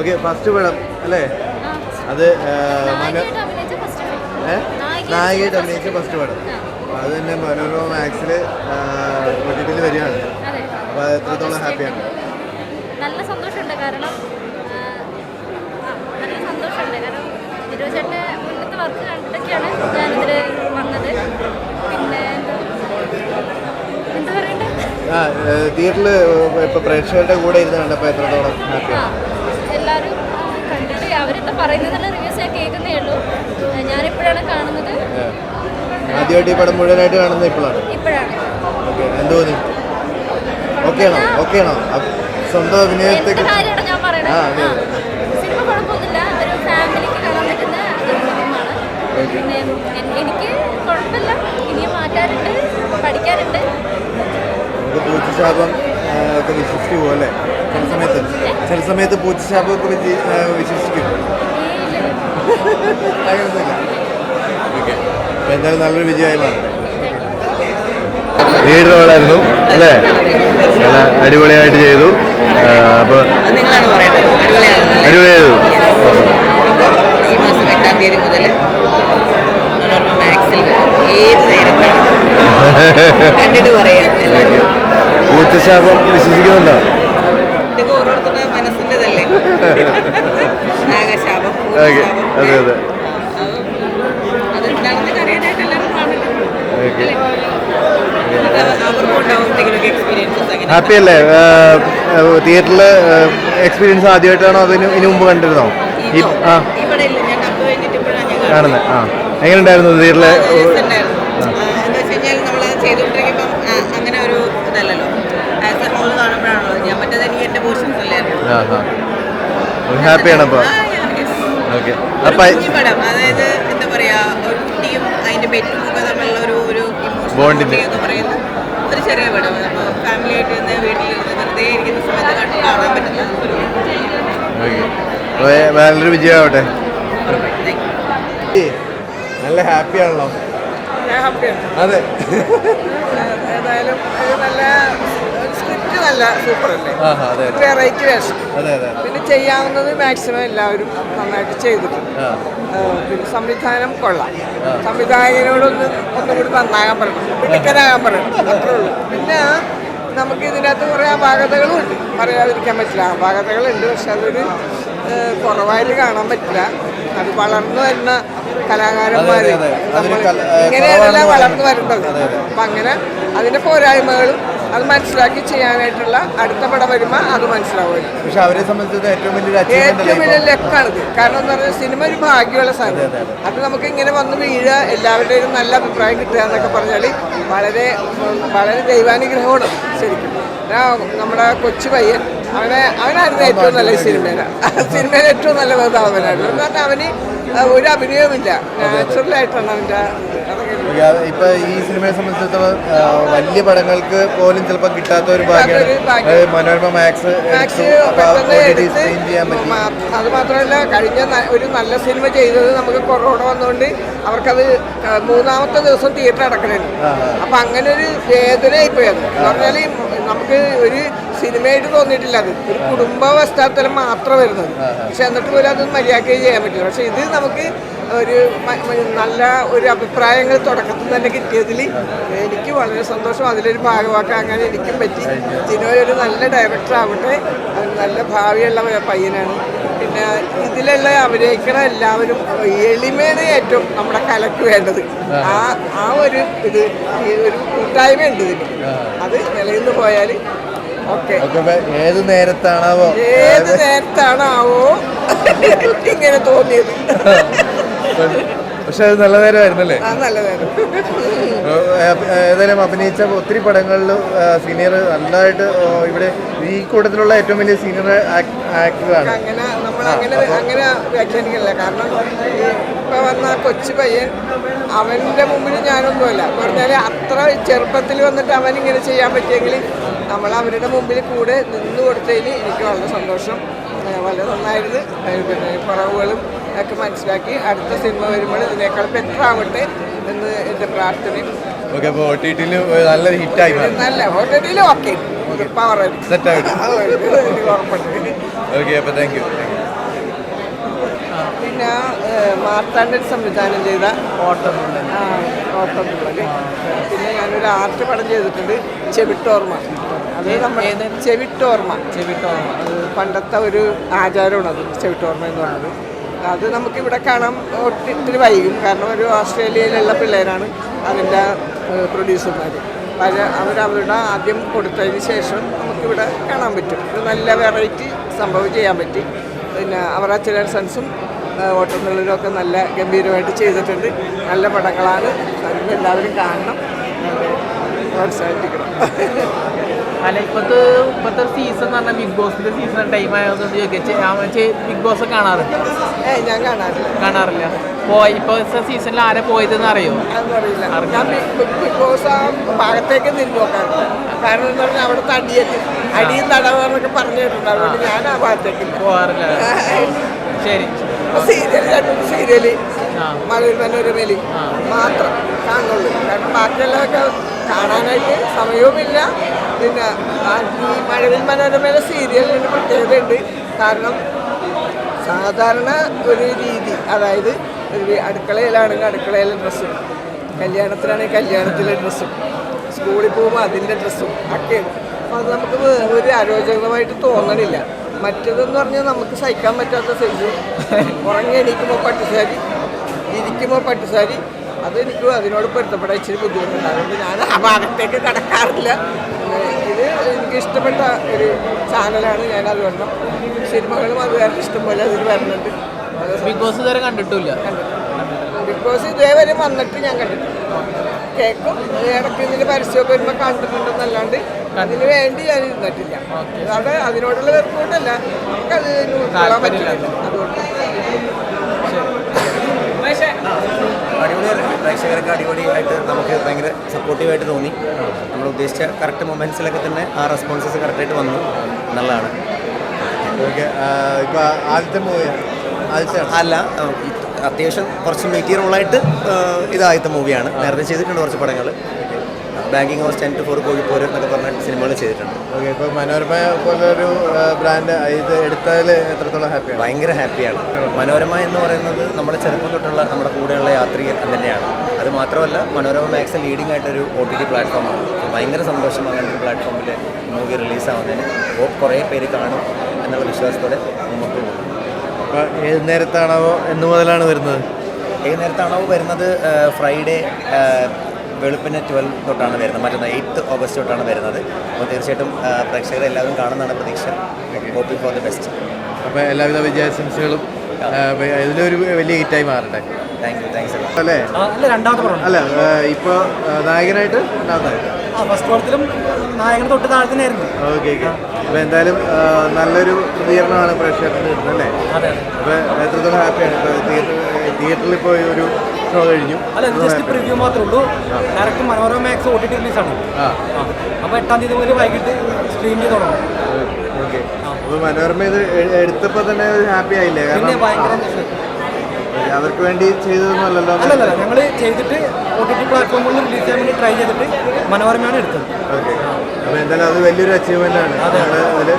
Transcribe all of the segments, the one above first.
Okay first പടം അല്ലേ? അത് നായികയായിട്ട് അഭിനയിച്ച. ഫസ്റ്റ് പടം അത് തന്നെ മനോരമ മാക്സിൽ ഒട്ടിപ്പിൽ വരികയാണ്. അപ്പോൾ അത് എത്രത്തോളം ഹാപ്പിയാണ് നല്ല സന്തോഷമുണ്ട്. കാരണം നല്ല സന്തോഷമുണ്ട്. കാരണം മുന്നത്തെ വർക്ക് കണ്ടിട്ടൊക്കെയാണ് ഞാനിതിൽ വന്നത്. പിന്നെ എന്താ പറയണ്ടേ? തിയേറ്ററിൽ ഇപ്പോൾ പ്രേക്ഷകരുടെ കൂടെ ഇരുന്ന് കണ്ടപ്പോ എത്രത്തോളം ഹാപ്പിയാണ് അവരെന്താ റിവ്യൂസ് ഞാൻ കേൾക്കുന്നേ ഉള്ളൂ. ഞാനിപ്പോഴാണ് കാണുന്നത്. ആദ്യമായിട്ട് ഈ പടം മുഴുവനായിട്ട് കാണുന്നത് ഇപ്പോഴാണ്? ഇപ്പോഴാണ്. ഓക്കെ എന്ത് തോന്നി? ഓക്കെ ആണോ? ഓക്കെ ആണോ? സ്വന്തം അഭിനയത്തെ കാര്യമാണ് ഞാൻ പറയണത്. സിനിമ കുഴപ്പമൊന്നുമില്ല. ഒരു ഫാമിലിക്ക് കാണാൻ പറ്റുന്ന ഫിലിമാണ് പിന്നെ എനിക്ക് കുഴപ്പമില്ല. ഇനിയും നമുക്ക് പൂച്ചശാപം ആ, ഒക്കെ വിശ്വസിച്ചു പോകും അല്ലേ ചില സമയത്ത് ചില സമയത്ത് പൂച്ചശാപം വെച്ച് വിശ്വസിക്കും അങ്ങനെയൊന്നുമില്ല ഓക്കെ. അപ്പോൾ എന്തായാലും നല്ലൊരു വിജയമായി മാറും. ലീഡ് റോളായിരുന്നു അല്ലേ? നല്ല അടിപൊളിയായിട്ട് ചെയ്തു. അപ്പോൾ അത് പൂച്ചശാപം പറയേണ്ടത് അടിപൊളിയാണ് അടിപൊളി ചെയ്തു ഈ മാസം എട്ടാം തീയതി മുതൽ മനോരമ മാക്സിൽ ഏത് നേരത്താണ് കണ്ടിട്ട് പറയാം എല്ലാവരും പൂച്ചശാപം വിശ്വസിക്കുന്നുണ്ടോ ഇതൊക്കെ ഓരോരുത്തരുടെ മനസ്സിന്റെതല്ലേ നാഗശാപം ഓക്കെ ഭൂതശാപം. അതെ അതെ അത് അതെന്താണെന്ന് അറിയാനായിട്ട് എല്ലാവരും കാണുന്നു ഓക്കെ അത് അവർക്കും ഉണ്ടാവും എന്തെങ്കിലുമൊക്കെ എക്സ്പീരിയൻസസ് അങ്ങനെ ഹാപ്പി അല്ലേ? തിയേറ്ററിൽ എക്സ്പീരിയൻസ് ആദ്യമായിട്ടാണോ അതിന് ഇനി മുമ്പ് കണ്ടിരുന്നോ? ആ. കാണുന്നത്. ആ. എങ്ങനെ ഉണ്ടായിരുന്നു തിയേറ്ററിലെ അങ്ങനെ ഒരു ഇതല്ലല്ലോ. ആസ് എ ഹോൾ കാണുമ്പോഴാണല്ലോ ഞാൻ മറ്റേത് എനിക്ക് എന്റെ പോർഷൻസ് അല്ലായിരുന്നു ആ ഹാ ഹാപ്പിയാണ് അപ്പോൾ ഓക്കെ അപ്പം പടം. അതായത് എന്താ പറയാ ഒരു കുട്ടിയും അതിന്റെ പെറ്റും ഒക്കെ തമ്മിലുള്ള ഒരു പറയുന്ന ഒരു ചെറിയ പടം അപ്പോൾ ഫാമിലി ആയിട്ട് ഇരുന്ന് വീട്ടിലിരുന്ന് വെറുതെ ഇരിക്കുന്ന സമയത്ത് കണ്ട് കാണാൻ പറ്റുന്ന ഒരു ഓക്കെ നല്ലൊരു വിജയമാവട്ടെ Thank you. നല്ല ഹാപ്പിയാണല്ലോ ഞാൻ ഹാപ്പിയാണ് അതെ ഏതായാലും ഒരു നല്ല സ്ക്രിപ്റ്റ് നല്ല സൂപ്പർ അല്ലേ ആ ഹാ അതെ വിജയമാവട്ടെ. നല്ല ഹാപ്പി ആണല്ലോ അതെ. പിന്നെ ചെയ്യാവുന്നത് മാക്സിമം എല്ലാവരും നന്നായിട്ട് ചെയ്തിട്ടുണ്ട്. പിന്നെ സംവിധാനം കൊള്ളാം. സംവിധായകനോടൊന്ന് ഒന്നും കൂടി നന്നാകാൻ പറയണം. മിടുക്കനാകാൻ പറയണം. അത്രേ ഉള്ളൂ. പിന്നെ നമുക്ക് ഇതിനകത്ത് കുറേ അപാകതകളും ഉണ്ട്. പറയാതിരിക്കാൻ പറ്റില്ല. അപാകതകളുണ്ട്. പക്ഷെ അതൊരു കുറവായിട്ട് കാണാൻ പറ്റില്ല. അത് വളർന്നു വരുന്ന കലാകാരന്മാർ ഇങ്ങനെയല്ല വളർന്നു വരേണ്ടത്. അപ്പം അങ്ങനെ അതിന്റെ പോരായ്മകളും അത് മനസ്സിലാക്കി ചെയ്യാനായിട്ടുള്ള അടുത്ത പടം വരുമ്പോൾ അത് മനസ്സിലാവുമായിരിക്കും. പക്ഷെ അവരെ സംബന്ധിച്ചത് ഏറ്റവും വലിയ ലക്കാണിത്. കാരണം എന്ന് പറഞ്ഞാൽ സിനിമ ഒരു ഭാഗ്യമുള്ള സാധനം. അതെ, നമുക്ക് ഇങ്ങനെ വന്ന് വീഴുക എല്ലാവരുടെയും നല്ല അഭിപ്രായം കിട്ടുക എന്നൊക്കെ പറഞ്ഞാൽ വളരെ വളരെ ദൈവാനുഗ്രഹമാണ് ശരിക്കും. നമ്മുടെ കൊച്ചു പയ്യൻ അവനെ അവനായിരുന്നു ഏറ്റവും നല്ല സിനിമയില സിനിമയിൽ ഏറ്റവും നല്ല അവനായിരുന്നു കാരണം അവന് ഒരു അഭിനയവുമില്ല. നാച്ചുറലായിട്ടാണ് അവന്റെ ഇപ്പൊ ഈ സിനിമയെ സംബന്ധിച്ചിടത്തോളം വലിയ പടങ്ങൾക്ക് പോലും ചിലപ്പോൾ കിട്ടാത്ത ഒരു ഭാഗ്യമാണ് മനോരമ മാക്സ് അത് മാത്രമല്ല കഴിഞ്ഞ ഒരു നല്ല സിനിമ ചെയ്തത് നമുക്ക് കൊറോണ വന്നുകൊണ്ട് അവർക്കത് മൂന്നാമത്തെ ദിവസം തിയേറ്റർ അടക്കണേ. അപ്പൊ അങ്ങനെ ഒരു വേദന എന്ന് പറഞ്ഞാൽ നമുക്ക് ഒരു സിനിമയായിട്ട് തോന്നിയിട്ടില്ല അത്. ഒരു കുടുംബ പശ്ചാത്തലം മാത്രം വരുന്നത്. പക്ഷെ എന്നിട്ട് പോലും അത് മര്യാദയ്ക്ക് ചെയ്യാൻ പറ്റില്ല. പക്ഷെ ഇത് നമുക്ക് ഒരു നല്ല ഒരു അഭിപ്രായങ്ങൾ തുടക്കത്തിൽ തന്നെ കിട്ടിയതിൽ എനിക്ക് വളരെ സന്തോഷം. അതിലൊരു ഭാഗമാക്കാൻ അങ്ങനെ എനിക്കും പറ്റി. ജിനോയ് ഒരു നല്ല ഡയറക്ടർ ആവട്ടെ. നല്ല ഭാവിയുള്ള പയ്യനാണ്. പിന്നെ ഇതിലുള്ള അഭിനയിക്കണ എല്ലാവരും എളിമയാണ് ഏറ്റവും നമ്മുടെ കലക്ക് വേണ്ടത്. ആ. ആ ഒരു ഇത് ഒരു കൂട്ടായ്മ ഉണ്ട് ഇതിന് അത് നിലയിൽ നിന്ന് പോയാൽ ഏത് നേരത്താണാവോ? ഏത് നേരത്താണാവോ? ഇങ്ങനെ തോന്നിയത്. പക്ഷെ അത് നല്ല നേരമായിരുന്നല്ലേ? ഏതായാലും അഭിനയിച്ച ഒത്തിരി പടങ്ങളിൽ സീനിയർ നല്ലതായിട്ട് ഇവിടെ ഈ കൂട്ടത്തിലുള്ള ഏറ്റവും വലിയ സീനിയർ ആക്ടറാണ്. അങ്ങനെ വ്യാഖ്യാനിക്കില്ല കാരണം ഇപ്പൊ വന്ന കൊച്ചു പയ്യൻ അവന്റെ മുമ്പിൽ ഞാനൊന്നുമല്ല. പറഞ്ഞാൽ പറഞ്ഞാൽ അത്ര ചെറുപ്പത്തിൽ വന്നിട്ട് അവൻ ഇങ്ങനെ ചെയ്യാൻ പറ്റിയെങ്കിൽ നമ്മൾ അവരുടെ മുമ്പിൽ കൂടെ നിന്ന് കൊടുത്തതിൽ എനിക്ക് വളരെ സന്തോഷം. വളരെ നന്നായിരുന്നു. പിന്നെ കുറവുകളും ഒക്കെ മനസ്സിലാക്കി അടുത്ത സിനിമ വരുമ്പോൾ ഇതിനേക്കാൾ ബെറ്റർ ആവട്ടെ എന്ന് എന്റെ പ്രാർത്ഥനയും. ഒ ടി ടിയിൽ ഹിറ്റായി നല്ല ഓൾറെഡി ഓക്കെ പവർ സെറ്റായിട്ട് ഉറപ്പുണ്ട്. ഓക്കെ അപ്പോൾ താങ്ക് യു പിന്നെ മാർത്താണ്ഡൻ സംവിധാനം ചെയ്ത ഓട്ടം ഓട്ടം പിന്നെ ഞാനൊരു ആർട്ട് പടം ചെയ്തിട്ടുണ്ട്. ചെവിട്ടോർമ്മ. അത് ചെവിട്ടോർമ്മ. ചെവിട്ടോർമ്മ. അത് പണ്ടത്തെ ഒരു ആചാരമാണ് അത് ചെവിട്ടോർമ്മ എന്ന് പറയുന്നത് അത് നമുക്കിവിടെ കാണാൻ ഒത്തിരി വൈകും. കാരണം ഒരു ഓസ്ട്രേലിയയിലുള്ള പിള്ളേരാണ് അതിന്റെ പ്രൊഡ്യൂസർമാർ അവർ അവരവരുടെ ആദ്യം കൊടുത്തതിന് ശേഷം നമുക്കിവിടെ കാണാൻ പറ്റും. ഒരു നല്ല വെറൈറ്റി സംഭവം ചെയ്യാൻ പറ്റി. പിന്നെ അവർ അച്ഛൻ സൺസും ഒക്കെ നല്ല ഗംഭീരമായിട്ട് ചെയ്തിട്ടുണ്ട്. നല്ല പടങ്ങളാണ്. അതിൽ എല്ലാവരും കാണണം. പ്രോത്സാഹിപ്പിക്കണം. അല്ല ഇപ്പത്തെ ഇപ്പത്തെ സീസൺ എന്ന് പറഞ്ഞാൽ ബിഗ് ബോസിന്റെ സീസൺ ടൈം ആയതുകൊണ്ട് ചോദിക്കാം. ബിഗ് ബോസ് കാണാറുണ്ട്? ഞാൻ കാണാറില്ല. കാണാറില്ല. പോയി ഇപ്പൊ സീസണിൽ ആരെ പോയതെന്ന് അറിയോ? ഞാൻ ബിഗ് ബോസ് ആ ഭാഗത്തേക്ക് തിരിഞ്ഞു നോക്കാറുണ്ട്. കാരണം എന്ന് പറഞ്ഞാൽ അവിടുത്തെ അടിയറ്റ് അടിയും തടവെന്നൊക്കെ പറഞ്ഞു അതുകൊണ്ട് ഞാൻ ആ ഭാഗത്തേക്ക് പോവാറില്ല. ശരി. സീരിയൽ രണ്ടു സീരിയൽ. മഴവിൽ മനോരമയിൽ മാത്രം കാണുള്ളൂ കാരണം ബാക്കിയുള്ളതൊക്കെ കാണാനായിട്ട് സമയവുമില്ല. പിന്നെ ഈ മഴവിൽ മനോരമയിലെ സീരിയലിന് പ്രത്യേകതയുണ്ട്. കാരണം സാധാരണ ഒരു രീതി അതായത് ഒരു അടുക്കളയിലാണെങ്കിൽ അടുക്കളയിലെ ഡ്രസ്സും കല്യാണത്തിലാണെങ്കിൽ കല്യാണത്തിലെ ഡ്രസ്സും സ്കൂളിൽ പോകുമ്പോൾ അതിന്റെ ഡ്രസ്സും അപ്പോൾ അത് നമുക്ക് ഒരു അരോചകമായിട്ട് തോന്നണില്ല. മറ്റേതെന്ന് പറഞ്ഞാൽ നമുക്ക് സഹിക്കാൻ പറ്റാത്ത സൈസ് ഉറങ്ങി എണീക്കുമ്പോൾ പട്ടുസാരി ഇരിക്കുമ്പോൾ പട്ടുസാരി അതെനിക്ക് അതിനോട് പൊരുത്തപ്പെടാൻ ഇച്ചിരി ബുദ്ധിമുട്ടുണ്ട്. അതുകൊണ്ട് ഞാൻ ആ ഭാഗത്തേക്ക് കടക്കാറില്ല. ഇത് എനിക്ക് ഇഷ്ടപ്പെട്ട ഒരു ചാനലാണ് ഞാൻ അതുകൊണ്ട് സിനിമകളും അത് വേറെ ഇഷ്ടംപോലെ അതിൽ വരുന്നുണ്ട്. ബിഗ് ബോസ് ഇതുവരെ കണ്ടിട്ടില്ല. ബിഗ് ബോസ് ഇതേവരെ വന്നിട്ട് ഞാൻ കണ്ടിട്ടില്ല. കേൾക്കും ഇടയ്ക്ക് ഇതിൽ പരസ്യമൊക്കെ വരുമ്പോൾ കണ്ടിട്ടുണ്ടെന്നല്ലാണ്ട് അതിന് വേണ്ടി ഞാൻ ഇരുന്നിട്ടില്ല. അതെ അതിനോടുള്ള വെറുപ്പോട്ടല്ല നമുക്കത് ഉൾക്കൊള്ളാൻ പറ്റില്ല. അതുകൊണ്ട് പ്രേക്ഷകർക്ക് അടിപൊളിയായിട്ട് നമുക്ക് ഭയങ്കര സപ്പോർട്ടീവായിട്ട് തോന്നി. നമ്മൾ ഉദ്ദേശിച്ച കറക്റ്റ് മൊമെന്റ്സിലൊക്കെ തന്നെ ആ റെസ്പോൺസസ് കറക്റ്റായിട്ട് വന്നു. നല്ലതാണ്. ഓക്കെ ഇപ്പോൾ ആദ്യത്തെ മൂവി അല്ല അത്യാവശ്യം കുറച്ച് മെറ്റീരിയൽ ഇത് മൂവിയാണ് നേരത്തെ ചെയ്തിട്ടുണ്ട് കുറച്ച് പടങ്ങൾ banking house ten two four പോരും എന്നൊക്കെ പറഞ്ഞ സിനിമകൾ ചെയ്തിട്ടുണ്ട്. ഓക്കെ ഇപ്പോൾ മനോരമ പോലൊരു ബ്രാൻഡ് ഇത് എടുത്താൽ എത്രത്തോളം ഹാപ്പിയാണ് ഭയങ്കര ഹാപ്പിയാണ് മനോരമ എന്ന് പറയുന്നത് നമ്മുടെ ചെറുപ്പം തൊട്ടുള്ള നമ്മുടെ കൂടെയുള്ള യാത്രികൻ തന്നെയാണ്. അത് മാത്രമല്ല മനോരമ മാക്സ് ലീഡിംഗ് ആയിട്ടൊരു ഒ ടി ടി പ്ലാറ്റ്ഫോമാണ് ഭയങ്കര സന്തോഷം അങ്ങനെ ഒരു പ്ലാറ്റ്ഫോമിൽ മൂവി റിലീസാവുന്നതിന് കുറേ പേര് കാണും എന്നുള്ള വിശ്വാസത്തോടെ മുമ്പോട്ട് പോകും. അപ്പൊ ഏത് നേരത്താണോ എന്ന് മുതലാണ് വരുന്നത്? ഏത് നേരത്താണോ വരുന്നത് ഫ്രൈഡേ വെളുപ്പിന് ട്വൽവ് തൊട്ടാണ് വരുന്നത്. മറ്റന്നാൾ എയ്ത്ത് ഓഗസ്റ്റ് തൊട്ടാണ് വരുന്നത്. അപ്പോൾ തീർച്ചയായിട്ടും പ്രേക്ഷകരെ എല്ലാവരും കാണുന്നതാണ് പ്രതീക്ഷ. ഹോപ്പിംഗ് ഫോർ ദി ബെസ്റ്റ് അപ്പോൾ എല്ലാവിധ വിജയാശംസകളും ഇതിലൊരു വലിയ ഹിറ്റായി മാറട്ടെ. താങ്ക് യു താങ്ക്സ് അല്ലേ? അല്ല രണ്ടാമത്തെ അല്ല ഇപ്പോൾ നായകനായിട്ട് രണ്ടാമത്തെ ആ ഫസ്റ്റ് പടത്തിലും നായകൻ തൊട്ട് താഴെ തന്നെയായിരുന്നു. ഓക്കെ ഓക്കെ അപ്പൊ എന്തായാലും നല്ലൊരു പ്രതികരണമാണ് പ്രേക്ഷകർക്ക് കിട്ടുന്നത് അല്ലേ? അപ്പോൾ അപ്പൊ എത്രത്തോളം ഹാപ്പിയാണ് ഇപ്പോൾ തിയേറ്ററിൽ പോയി ഒരു ഷോ കഴിഞ്ഞു. അല്ല ജസ്റ്റ് പ്രിവ്യൂ മാത്രമേ ഉള്ളൂ. Direct Manorama Max O T T റിലീസാണ് അപ്പോൾ എട്ടാം തീയതി മുതൽ വൈകിട്ട് സ്ട്രീം ചെയ്ത് തുടങ്ങും. ഓക്കെ. മനോരമ ഇത് എടുത്തപ്പോ തന്നെ ഹാപ്പി ആയില്ലേ? കാരണം അവർക്ക് വേണ്ടി ചെയ്തതൊന്നുമല്ലല്ലോ? അല്ലല്ല ഞങ്ങൾ ചെയ്തിട്ട് ഒ ടി ടി പ്ലാറ്റ്ഫോമുകളിൽ റിലീസ് ചെയ്യാൻ വേണ്ടി ട്രൈ ചെയ്തിട്ട് മനോരമയാണ് എടുത്തത്. ഓക്കെ. അപ്പോൾ എന്തായാലും അത് വലിയൊരു അച്ചീവ്മെന്റ് ആണ്. അതെ. അതിൽ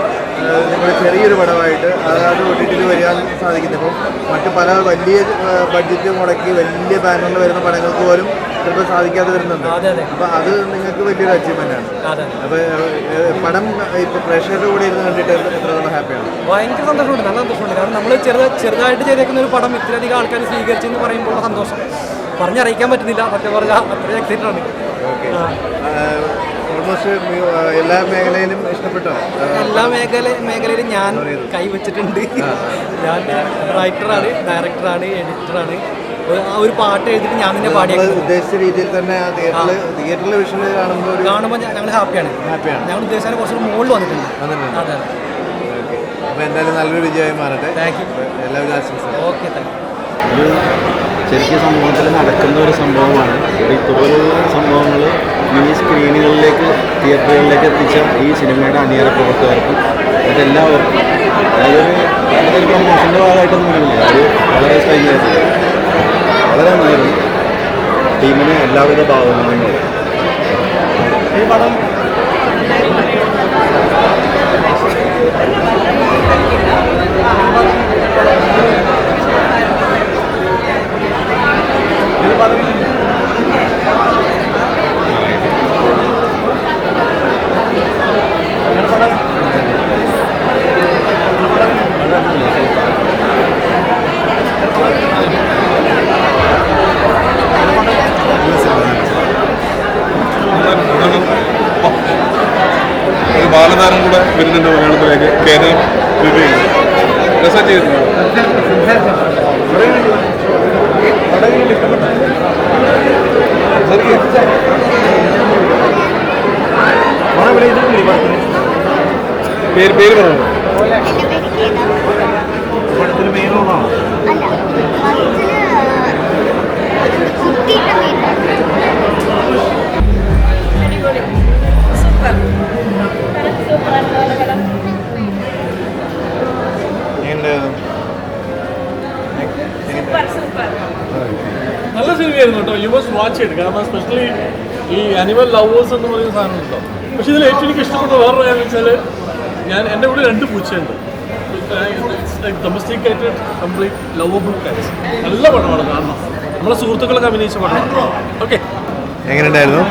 നിങ്ങൾ ചെറിയൊരു പടമായിട്ട് അത് ഒട്ടിട്ടിൽ വരാൻ സാധിക്കുന്നത് ഇപ്പം മറ്റ് പല വലിയ ബഡ്ജറ്റ് മുടക്കി വലിയ ബാനറിൽ വരുന്ന പടങ്ങൾക്ക് പോലും ചിലപ്പോൾ സാധിക്കാതെ വരുന്നുണ്ട്. അപ്പോൾ അത്. നിങ്ങൾക്ക് വലിയൊരു അച്ചീവ്മെന്റ് ആണ്. അപ്പോൾ പടം ഇപ്പോൾ പ്രേക്ഷകരുടെ കൂടെ ഇരുന്ന് കണ്ടിട്ട് എത്രത്തോളം ഹാപ്പിയാണ് ഭയങ്കര സന്തോഷമുണ്ട് നല്ല സന്തോഷമുണ്ട്. കാരണം നമ്മൾ ചെറുത ചെറുതായിട്ട് ചെയ്തേക്കുന്ന ഒരു പടം ഇത്രയധികം ആൾക്കാർ സ്വീകരിച്ചെന്ന് പറയുമ്പോൾ ഉള്ള സന്തോഷം. പറഞ്ഞറിയിക്കാൻ പറ്റുന്നില്ല സത്യം പറഞ്ഞാൽ അത്രയും എക്സൈറ്റഡ് ആണ്. ഓക്കെ ഓൾമോസ്റ്റ് എല്ലാ മേഖലയിലും ഇഷ്ടപ്പെട്ടോ? എല്ലാ മേഖല മേഖലയിലും ഞാൻ കൈവച്ചിട്ടുണ്ട് ഞാൻ റൈറ്ററാണ് ഡയറക്ടറാണ് എഡിറ്ററാണ്. ആ ഒരു പാട്ട് എഴുതിട്ട് ഞാൻ തന്നെ പാടിയ പാടിയത് ഉദ്ദേശിച്ച രീതിയിൽ തന്നെ ആ തിയേറ്ററിൽ തിയേറ്ററിൽ വിഷയം കാണുമ്പോൾ കാണുമ്പോൾ ഞങ്ങൾ ഹാപ്പിയാണ്. ഹാപ്പിയാണ്. ഞങ്ങൾ ഉദ്ദേശിച്ചാൽ കുറച്ചുകൂടി മുകളിൽ വന്നിട്ടുണ്ട്. അതെ അപ്പോൾ എന്തായാലും നല്ലൊരു വിജയമായി മാറട്ടെ. താങ്ക് യു എല്ലാവരും ആശംസകളും ഓക്കെ താങ്ക് യു ശരിക്കും സമൂഹത്തിൽ നടക്കുന്ന ഒരു സംഭവമാണ്. ഇതുപോലുള്ള സംഭവങ്ങൾ മിനി സ്ക്രീനുകളിലേക്ക് തിയേറ്ററുകളിലേക്ക് എത്തിച്ച ഈ സിനിമയുടെ അണിയറ പ്രവർത്തകർക്കും അതെല്ലാവർക്കും അതൊരു അതൊരു പ്രൊമോഷന്റെ ഭാഗമായിട്ടൊന്നുമില്ല അത് വളരെ സൈന്യമായിരുന്നു വളരെ നന്നായിരുന്നു. ടീമിന് എല്ലാവിധ ഭാഗങ്ങളും ഈ പടം ഈ പടം പേര് പേര് പറഞ്ഞു അല്ല വയറ്റിൽ കുത്തിയിട്ട മീൻ നല്ല സിനിമയായിരുന്നു കേട്ടോ. യു മസ്റ്റ് വാച്ച് ഇറ്റ് കാരണം സ്പെഷ്യലി ഈ അനിമൽ ലവേഴ്സ് എന്ന് പറയുന്ന സാധനം ഉണ്ടോ പക്ഷെ ഇതിൽ ഏറ്റവും എനിക്ക് ഇഷ്ടപ്പെട്ട വേറൊരു കാര്യം വെച്ചാൽ ഞാൻ എന്റെ കൂടെ രണ്ട് പൂച്ചയുണ്ട്. ഡൊമസ്റ്റിക് ആയിട്ട് കംപ്ലീറ്റ് ലവബിൾ കാര്യം നല്ല പടമാണ് കാരണം. നമ്മളെ സുഹൃത്തുക്കളൊക്കെ അഭിനയിച്ച പടമാണ്. ഓക്കെ എങ്ങനെയുണ്ടായിരുന്നു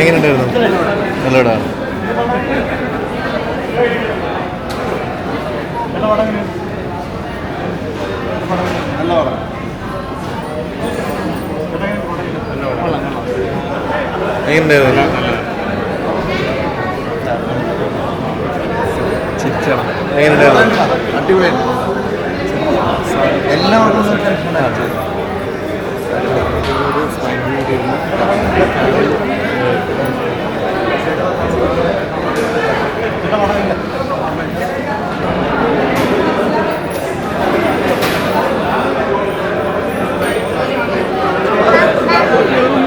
എങ്ങനെയുണ്ടായിരുന്നു നല്ല പടമാണ് എങ്ങനെയുണ്ടായിരുന്നു എങ്ങനെയുണ്ടായിരുന്നു അടിപൊളിയായിരുന്നു എല്ലാവർക്കും ടെൻഷനാണ്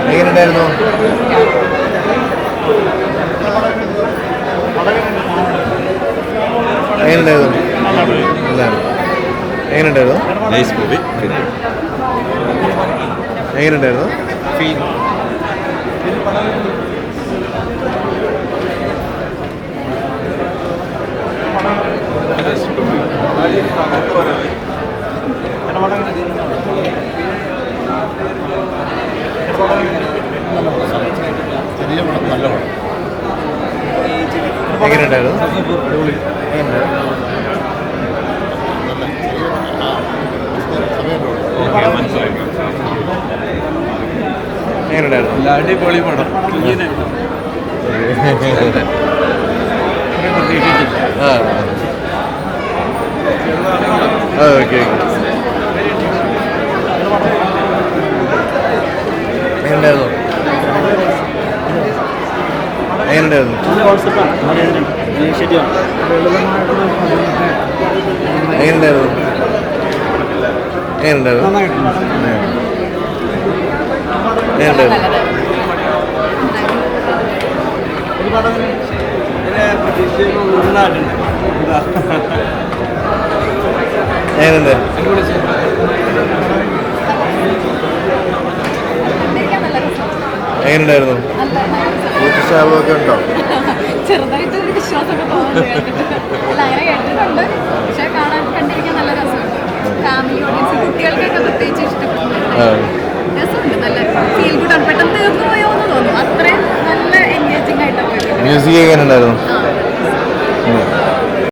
എങ്ങനെയുണ്ടായിരുന്നു എങ്ങനെയുണ്ടായിരുന്നു നല്ലതാണ് എങ്ങനെയുണ്ടായിരുന്നു? നൈസ് മൂവി എങ്ങനെയുണ്ടായിരുന്നു? എങ്ങനെയുണ്ടായിരുന്നു? എങ്ങനെയുണ്ടായിരുന്നു? അടിപൊളി പടം. ഓക്കെ എങ്ങനെയുണ്ടായിരുന്നു? എങ്ങനെയുണ്ടായിരുന്നു? എങ്ങനെയുണ്ടായിരുന്നു? എങ്ങനെയുണ്ട്? എങ്ങനെയുണ്ടായിരുന്നു? ഉണ്ടോ? ചെറുതായിട്ട് വിശ്വാസമൊക്കെ തോന്നുന്നു കേട്ടിട്ട്. അല്ല അങ്ങനെ കേട്ടിട്ടുണ്ട് പക്ഷെ കാണാൻ കണ്ടിരിക്കാൻ നല്ല രസമുണ്ട് ഫാമിലി ഓഡിയൻസ് കുട്ടികൾക്കൊക്കെ പ്രത്യേകിച്ച് ഇഷ്ടപ്പെടുന്നുണ്ട് ആ. രസമുണ്ട് നല്ല ഫീൽ ഗുഡ് ആണ് പെട്ടെന്ന് തീർന്നു പോയോ എന്ന് തോന്നുന്നു അത്രയും നല്ല എൻഗേജിങ് ആയിട്ടാണ് പോയത് മ്യൂസിക് എങ്ങനെയുണ്ടായിരുന്നു? ആ.